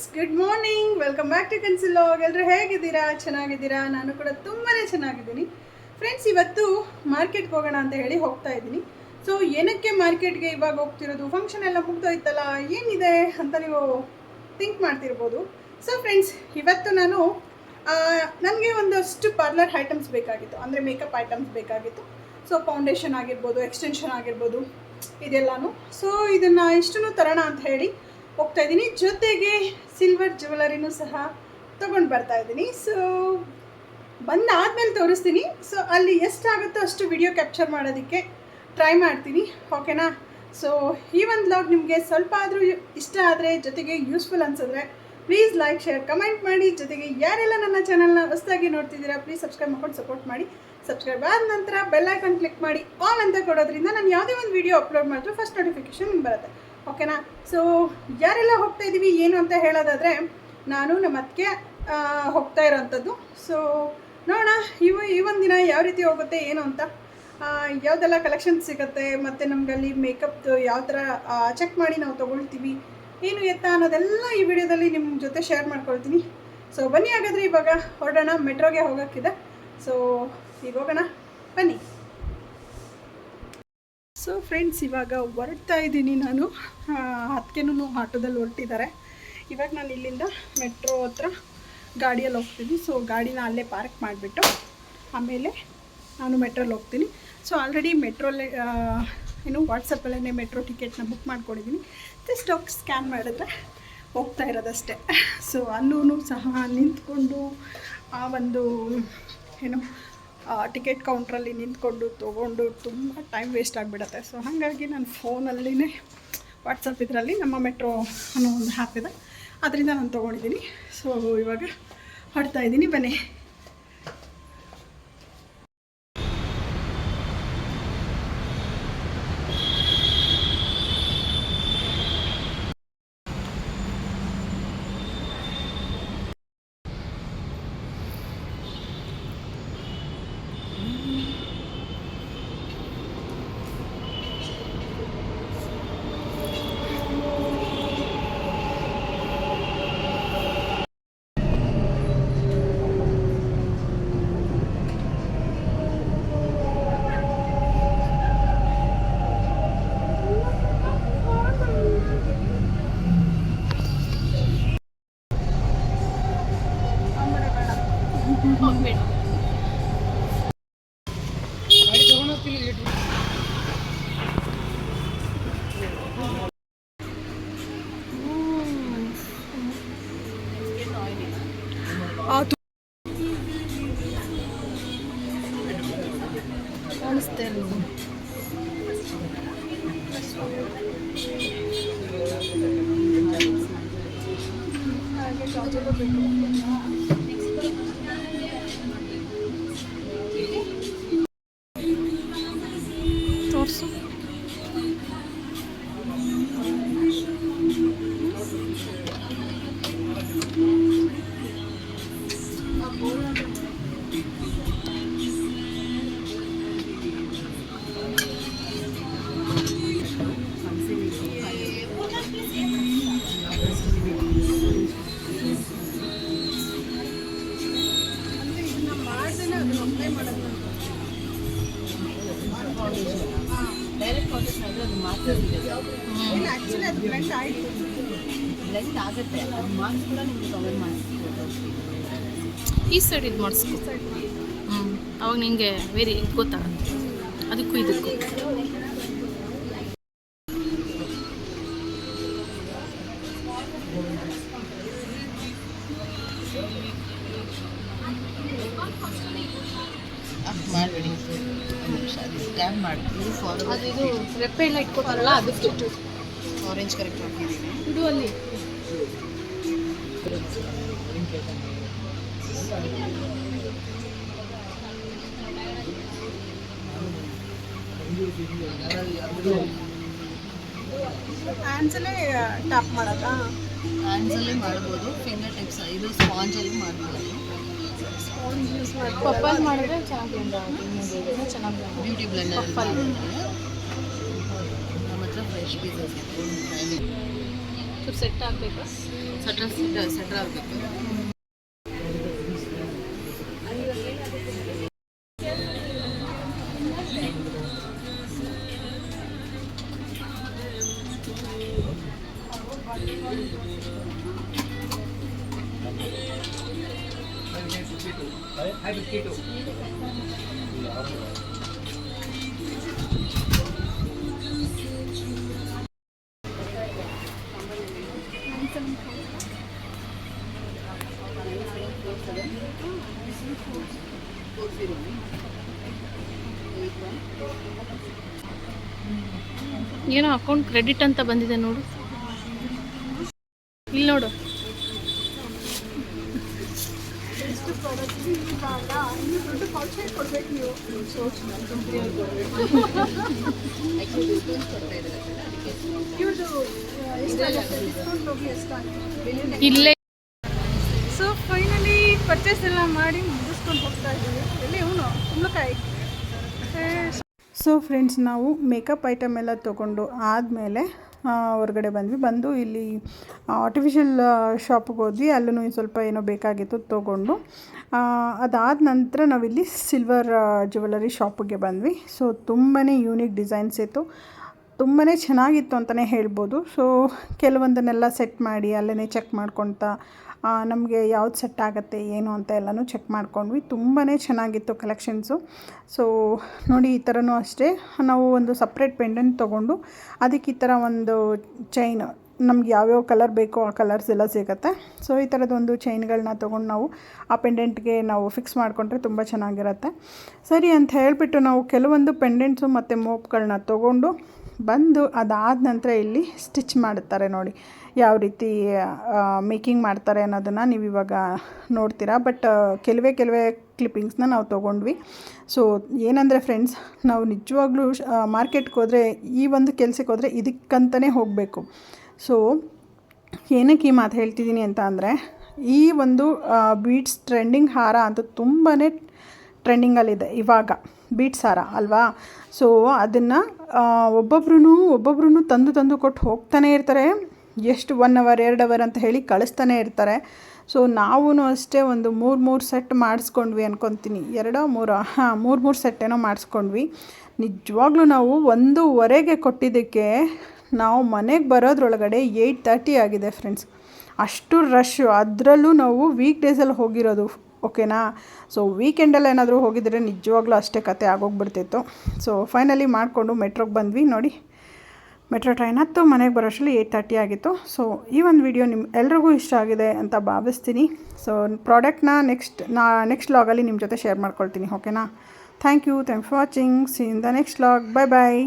Friends good morning welcome back to ಕನ್ಸಿಲಾಗ್ ಎಲ್ಲರೂ ಹೇಗಿದ್ದೀರಾ? ಚೆನ್ನಾಗಿದ್ದೀರಾ? ನಾನು ಕೂಡ ತುಂಬಾ ಚೆನ್ನಾಗಿದ್ದೀನಿ. ಫ್ರೆಂಡ್ಸ್ ಇವತ್ತು ಮಾರ್ಕೆಟ್ಗೆ ಹೋಗೋಣ ಅಂತ ಹೇಳಿ ಹೋಗ್ತಾ ಇದ್ದೀನಿ. ಸೊ ಏನಕ್ಕೆ ಮಾರ್ಕೆಟ್ಗೆ ಇವಾಗ ಹೋಗ್ತಿರೋದು? ಫಂಕ್ಷನ್ ಎಲ್ಲ ಮುಗ್ದೋಯ್ತಲ್ಲ? ಏನಿದೆ ಅಂತ ನೀವು ಥಿಂಕ್ ಮಾಡ್ತಿರ್ಬೋದು. ಸೊ ಫ್ರೆಂಡ್ಸ್ ಇವತ್ತು ನಾನು ನನಗೆ ಒಂದಷ್ಟು ಪಾರ್ಲರ್ ಐಟಮ್ಸ್ ಬೇಕಾಗಿತ್ತು. ಅಂದರೆ ಮೇಕಪ್ ಐಟಮ್ಸ್ ಬೇಕಾಗಿತ್ತು. ಸೊ ಫೌಂಡೇಶನ್ ಆಗಿರ್ಬೋದು ಎಕ್ಸ್ಟೆನ್ಷನ್ ಆಗಿರ್ಬೋದು, ಇದೆಲ್ಲನೂ. ಸೊ ಇದನ್ನು ಇಷ್ಟನ್ನು ತರೋಣ ಅಂತ ಹೇಳಿ ಹೋಗ್ತಾ ಇದ್ದೀನಿ. ಜೊತೆಗೆ ಸಿಲ್ವರ್ ಜ್ಯುವೆಲರಿನೂ ಸಹ ತೊಗೊಂಡು ಬರ್ತಾ ಇದ್ದೀನಿ. ಸೊ ಬಂದಾದ್ಮೇಲೆ ತೋರಿಸ್ತೀನಿ. ಸೊ ಅಲ್ಲಿ ಎಷ್ಟಾಗುತ್ತೋ ಅಷ್ಟು ವಿಡಿಯೋ ಕ್ಯಾಪ್ಚರ್ ಮಾಡೋದಕ್ಕೆ ಟ್ರೈ ಮಾಡ್ತೀನಿ. ಓಕೆನಾ ಸೊ ಈ ಒಂದು ಬ್ಲಾಗ್ ನಿಮಗೆ ಸ್ವಲ್ಪ ಆದರೂ ಇಷ್ಟ ಆದರೆ, ಜೊತೆಗೆ ಯೂಸ್ಫುಲ್ ಅನ್ಸಿದ್ರೆ ಪ್ಲೀಸ್ ಲೈಕ್ ಶೇರ್ ಕಮೆಂಟ್ ಮಾಡಿ. ಜೊತೆಗೆ ಯಾರೆಲ್ಲ ನನ್ನ ಚಾನಲ್ನ ಹೊಸದಾಗಿ ನೋಡ್ತಿದ್ದೀರಾ ಪ್ಲೀಸ್ ಸಬ್ಸ್ಕ್ರೈಬ್ ಮಾಡ್ಕೊಂಡು ಸಪೋರ್ಟ್ ಮಾಡಿ. ಸಬ್ಸ್ಕ್ರೈಬ್ ಆದ ನಂತರ ಬೆಲ್ ಐಕಾನ್ ಕ್ಲಿಕ್ ಮಾಡಿ. ಆಲ್ ಅಂತ ಕೊಡೋದ್ರಿಂದ ನಾನು ಯಾವುದೇ ಒಂದು ವಿಡಿಯೋ ಅಪ್ಲೋಡ್ ಮಾಡಿದ್ರು ಫಸ್ಟ್ ನೋಟಿಫಿಕೇಶನ್ ನಿಮ್ಗೆ ಬರುತ್ತೆ. ಓಕೆನಾ? ಸೊ ಯಾರೆಲ್ಲ ಹೋಗ್ತಾ ಇದ್ದೀವಿ ಏನು ಅಂತ ಹೇಳೋದಾದರೆ, ನಾನು ನಮ್ಮ ಅದಕ್ಕೆ ಹೋಗ್ತಾ ಇರೋವಂಥದ್ದು ಸೊ ನೋಡೋಣ, ಇವ, ಈ ಒಂದು ದಿನ ಯಾವ ರೀತಿ ಹೋಗುತ್ತೆ, ಏನು ಅಂತ. ಯಾವುದೆಲ್ಲ ಕಲೆಕ್ಷನ್ ಸಿಗುತ್ತೆ, ಮತ್ತು ನಮಗಲ್ಲಿ ಮೇಕಪ್ದು ಯಾವ ಥರ ಚೆಕ್ ಮಾಡಿ ನಾವು ತೊಗೊಳ್ತೀವಿ, ಏನು ಎತ್ತ ಅನ್ನೋದೆಲ್ಲ ಈ ವಿಡಿಯೋದಲ್ಲಿ ನಿಮ್ಮ ಜೊತೆ ಶೇರ್ ಮಾಡ್ಕೊಳ್ತೀನಿ. ಸೊ ಬನ್ನಿ ಹಾಗಾದರೆ ಇವಾಗ, ಹೊರಡೋಣ ಮೆಟ್ರೋಗೆ ಹೋಗೋಕ್ಕಿದೆ. ಸೊ ಈಗ ಹೋಗೋಣ, ಬನ್ನಿ. ಸೊ ಫ್ರೆಂಡ್ಸ್ ಇವಾಗ ಹೊರಡ್ತಾ ಇದ್ದೀನಿ ನಾನು. ಅದಕ್ಕೇನು ಆಟೋದಲ್ಲಿ ಹೊರಟಿದ್ದಾರೆ. ಇವಾಗ ನಾನು ಇಲ್ಲಿಂದ ಮೆಟ್ರೋ ಹತ್ರ ಗಾಡಿಯಲ್ಲಿ ಹೋಗ್ತೀನಿ. ಸೊ ಗಾಡಿನ ಅಲ್ಲೇ ಪಾರ್ಕ್ ಮಾಡಿಬಿಟ್ಟು ಆಮೇಲೆ ನಾನು ಮೆಟ್ರೋಲ್ಲಿ ಹೋಗ್ತೀನಿ. ಸೊ ಆಲ್ರೆಡಿ ಮೆಟ್ರೋಲ್ಲೇ ಏನು ವಾಟ್ಸಪ್ಪಲ್ಲೇ ಮೆಟ್ರೋ ಟಿಕೆಟ್ನ ಬುಕ್ ಮಾಡ್ಕೊಂಡಿದ್ದೀನಿ ಜಸ್ಟ್ ಹೋಗಿ ಸ್ಕ್ಯಾನ್ ಮಾಡಿದ್ರೆ ಹೋಗ್ತಾ ಇರೋದಷ್ಟೇ. ಸೊ ಅಲ್ಲೂ ಸಹ ನಿಂತ್ಕೊಂಡು ಆ ಒಂದು, ಏನು ಟಿಕೆಟ್ ಕೌಂಟ್ರಲ್ಲಿ ನಿಂತ್ಕೊಂಡು ತೊಗೊಂಡು ತುಂಬ ಟೈಮ್ ವೇಸ್ಟ್ ಆಗಿಬಿಡತ್ತೆ. ಸೊ ಹಾಗಾಗಿ ನಾನು ಫೋನಲ್ಲಿನೇ ವಾಟ್ಸಪ್ ಇದರಲ್ಲಿ ನಮ್ಮ ಮೆಟ್ರೋ ಅನ್ನೋ ಒಂದು ಆ್ಯಪ್ ಇದೆ. ಅದರಿಂದ ನಾನು ತೊಗೊಂಡಿದ್ದೀನಿ. ಸೊ ಇವಾಗ ಹೊಡ್ತಾ ಇದ್ದೀನಿ. ಬನ್ನಿ. ಇಲ್ಲ ಆ್ಯಕ್ಚುಲಿ ಅದು ಬ್ಲೆಂಡ್ ಆಯಿತು. ಬ್ಲೆಂಡ್ ಆಗುತ್ತೆ. ಅದು ಮಾರ್ಕ್ಸ್ ಕೂಡ ನಿಮಗೆ ಕವರ್ ಮಾಡಿಸ್ಬೋದು ಈ ಸೈಡ್ ಇದು ಮಾಡಿಸ್ಕೊ. ಹ್ಞೂ ಅವಾಗ ನಿಮಗೆ ವೇರಿ ಗೊತ್ತಾಗುತ್ತೆ. ಅದಕ್ಕೂ ಇದಕ್ಕೂ. ನಿಮಿಷ ಅದು ಸ್ಕ್ಯಾನ್ ಮಾಡಿ ಇದು ಫಾಲೋ ಅದು ಇದು ರೆಪ್ಪೆ ಎಲ್ಲ ಇಟ್ಕೊತಾರಲ್ಲ ಅದಕ್ಕೆ ಆರೆಂಜ್ ಕರೆಕ್ಟ್ ಹಾಕಿದ್ದೀನಿ ಇಡು ಅಲ್ಲಿ ಹ್ಯಾಂಡ್ಸಲ್ಲೇ ಟ್ಯಾಪ್ ಮಾಡೋದಾ ಹ್ಯಾಂಡ್ಸಲ್ಲೇ ಮಾಡ್ಬೋದು. ಫಿಂಗರ್ ಟಿಪ್ಸ್ ಇದು ಸ್ಪಾಂಜಲ್ಲಿ ಮಾಡ್ಬೋದು. ಯೂಸ್ ಮಾಡಿ ಪಪ್ಪಲ್ ಮಾಡಿದ್ರೆ ಚೆನ್ನಾಗಿ ಬ್ಲೆಂಡ್ ಆಗುತ್ತೆ ಚೆನ್ನಾಗಿ ಬ್ಯೂಟಿ. ನಮ್ಮ ಹತ್ರ ಫ್ರೆಶ್ ಪೀಸಸ್ ಸ್ವಲ್ಪ ಸೆಟ್ ಆಗಬೇಕಾ? ಸೆಟ್ರ್ ಸೆಟ್ರ್ ಏನೋ ಅಕೌಂಟ್ ಕ್ರೆಡಿಟ್ ಅಂತ ಬಂದಿದೆ ನೋಡು. ಇಲ್ಲಿ ನೋಡು. ಇಲ್ಲೇ. ಸೊ ಫೈನಲಿ ಪರ್ಚೇಸ್ ಎಲ್ಲ ಮಾಡಿ ಮುಗಿಸ್ಕೊಂಡು ಹೋಗ್ತಾ ಇದ್ದೀವಿ. ಎಲ್ಲಿ ಇವನು ಕುಂಬಳಕಾಯಿ. ಸೊ ಫ್ರೆಂಡ್ಸ್ ನಾವು ಮೇಕಪ್ ಐಟಮ್ ಎಲ್ಲ ತೊಗೊಂಡು ಆದಮೇಲೆ ಹೊರಗಡೆ ಬಂದ್ವಿ. ಬಂದು ಇಲ್ಲಿ ಆರ್ಟಿಫಿಷಿಯಲ್ ಶಾಪಿಗೆ ಹೋದ್ವಿ. ಅಲ್ಲೂ ಸ್ವಲ್ಪ ಏನೋ ಬೇಕಾಗಿತ್ತು ತೊಗೊಂಡು. ಅದಾದ ನಂತರ ನಾವಿಲ್ಲಿ ಸಿಲ್ವರ್ ಜ್ಯುವೆಲರಿ ಶಾಪಿಗೆ ಬಂದ್ವಿ. ಸೊ ತುಂಬಾ ಯೂನಿಕ್ ಡಿಸೈನ್ಸ್ ಇತ್ತು. ತುಂಬಾ ಚೆನ್ನಾಗಿತ್ತು ಅಂತಲೇ ಹೇಳ್ಬೋದು. ಸೊ ಕೆಲವೊಂದನ್ನೆಲ್ಲ ಸೆಟ್ ಮಾಡಿ ಅಲ್ಲೇ ಚೆಕ್ ಮಾಡ್ಕೊತಾ ನಮಗೆ ಯಾವ್ದು ಸೆಟ್ ಆಗುತ್ತೆ, ಏನು ಅಂತ ಎಲ್ಲನೂ ಚೆಕ್ ಮಾಡ್ಕೊಂಡ್ವಿ. ತುಂಬಾ ಚೆನ್ನಾಗಿತ್ತು ಕಲೆಕ್ಷನ್ಸು ಸೊ ನೋಡಿ ಈ ಥರನೂ ಅಷ್ಟೇ. ನಾವು ಒಂದು ಸಪ್ರೇಟ್ ಪೆಂಡೆಂಟ್ ತೊಗೊಂಡು ಅದಕ್ಕೆ ಈ ಥರ ಒಂದು ಚೈನ್ ನಮ್ಗೆ ಯಾವ್ಯಾವ ಕಲರ್ ಬೇಕೋ ಆ ಕಲರ್ಸ್ ಎಲ್ಲ ಸಿಗುತ್ತೆ. ಸೊ ಈ ಥರದೊಂದು ಚೈನ್ಗಳನ್ನ ತೊಗೊಂಡು ನಾವು ಆ ಪೆಂಡೆಂಟ್ಗೆ ನಾವು ಫಿಕ್ಸ್ ಮಾಡಿಕೊಂಡ್ರೆ ತುಂಬ ಚೆನ್ನಾಗಿರುತ್ತೆ. ಸರಿ ಅಂತ ಹೇಳಿಬಿಟ್ಟು ನಾವು ಕೆಲವೊಂದು ಪೆಂಡೆಂಟ್ಸು ಮತ್ತು ಮೋಪ್ಗಳನ್ನ ತೊಗೊಂಡು ಬಂದು ಅದಾದ ನಂತರ ಇಲ್ಲಿ ಸ್ಟಿಚ್ ಮಾಡ್ತಾರೆ ನೋಡಿ. ಯಾವ ರೀತಿ ಮೇಕಿಂಗ್ ಮಾಡ್ತಾರೆ ಅನ್ನೋದನ್ನು ನೀವು ಇವಾಗ ನೋಡ್ತೀರಾ. ಬಟ್ ಕೆಲವೇ ಕೆಲವೇ ಕ್ಲಿಪ್ಪಿಂಗ್ಸ್ನ ನಾವು ತೊಗೊಂಡ್ವಿ. ಸೊ ಏನಂದರೆ ಫ್ರೆಂಡ್ಸ್ ನಾವು ನಿಜವಾಗ್ಲೂ ಮಾರ್ಕೆಟ್ಗೆ ಹೋದರೆ, ಈ ಒಂದು ಕೆಲಸಕ್ಕೆ ಹೋದರೆ ಇದಕ್ಕಂತಲೇ ಹೋಗಬೇಕು. ಸೊ ಏನಕ್ಕೆ ಈ ಮಾತು ಹೇಳ್ತಿದ್ದೀನಿ ಅಂತ ಅಂದರೆ, ಈ ಒಂದು ಬೀಟ್ಸ್ ಟ್ರೆಂಡಿಂಗ್ ಹಾರ ಅಂತ ತುಂಬಾ ಟ್ರೆಂಡಿಂಗಲ್ಲಿದೆ ಇವಾಗ. ಬೀಟ್ಸ್ ಸಾರ ಅಲ್ವಾ? ಸೊ ಅದನ್ನು ಒಬ್ಬೊಬ್ರು ಒಬ್ಬೊಬ್ರು ತಂದು ತಂದು ಕೊಟ್ಟು ಹೋಗ್ತಾನೆ ಇರ್ತಾರೆ. ಎಷ್ಟು ಒನ್ ಅವರ್ ಎರಡು ಅವರ್ ಅಂತ ಹೇಳಿ ಕಳಿಸ್ತಾನೆ ಇರ್ತಾರೆ. ಸೊ ನಾವೂ ಅಷ್ಟೇ ಒಂದು ಮೂರು ಮೂರು ಸೆಟ್ ಮಾಡಿಸ್ಕೊಂಡ್ವಿ ಅನ್ಕೊತೀನಿ. ಎರಡೋ, ಮೂರೋ, ಹಾಂ, ಮೂರು ಮೂರು ಸೆಟ್ ಏನೋ ಮಾಡಿಸ್ಕೊಂಡ್ವಿ. ನಿಜವಾಗ್ಲೂ ನಾವು ಒಂದೂವರೆಗೆ ಕೊಟ್ಟಿದ್ದಕ್ಕೆ ನಾವು ಮನೆಗೆ ಬರೋದ್ರೊಳಗಡೆ ಏಯ್ಟ್ ತರ್ಟಿ ಆಗಿದೆ ಫ್ರೆಂಡ್ಸ್ ಅಷ್ಟು ರಶ್ಶು ಅದರಲ್ಲೂ ನಾವು ವೀಕ್ ಡೇಸಲ್ಲಿ ಹೋಗಿರೋದು. ಓಕೆನಾ? ಸೊ ವೀಕೆಂಡಲ್ಲಿ ಏನಾದರೂ ಹೋಗಿದ್ರೆ ನಿಜವಾಗ್ಲೂ ಅಷ್ಟೇ ಕತೆ ಆಗೋಗ್ಬಿಡ್ತಿತ್ತು. ಸೊ ಫೈನಲಿ ಮಾಡಿಕೊಂಡು ಮೆಟ್ರೋಗೆ ಬಂದ್ವಿ. ನೋಡಿ, ಮೆಟ್ರೋ ಟ್ರೈನ್ ಹತ್ತು ಮನೆಗೆ ಬರೋಷ್ಟರಲ್ಲಿ ಏಯ್ಟ್ ತರ್ಟಿ ಆಗಿತ್ತು. ಸೊ ಈ ಒಂದು ವಿಡಿಯೋ ನಿಮ್ಮ ಎಲ್ರಿಗೂ ಇಷ್ಟ ಆಗಿದೆ ಅಂತ ಭಾವಿಸ್ತೀನಿ. ಸೊ ಪ್ರಾಡಕ್ಟ್ನ ನೆಕ್ಸ್ಟ್ ನಾ ನೆಕ್ಸ್ಟ್ ಲಾಗಲ್ಲಿ ನಿಮ್ಮ ಜೊತೆ ಶೇರ್ ಮಾಡ್ಕೊಳ್ತೀನಿ. ಓಕೆನಾ? Thank you thank for watching see in the next log bye bye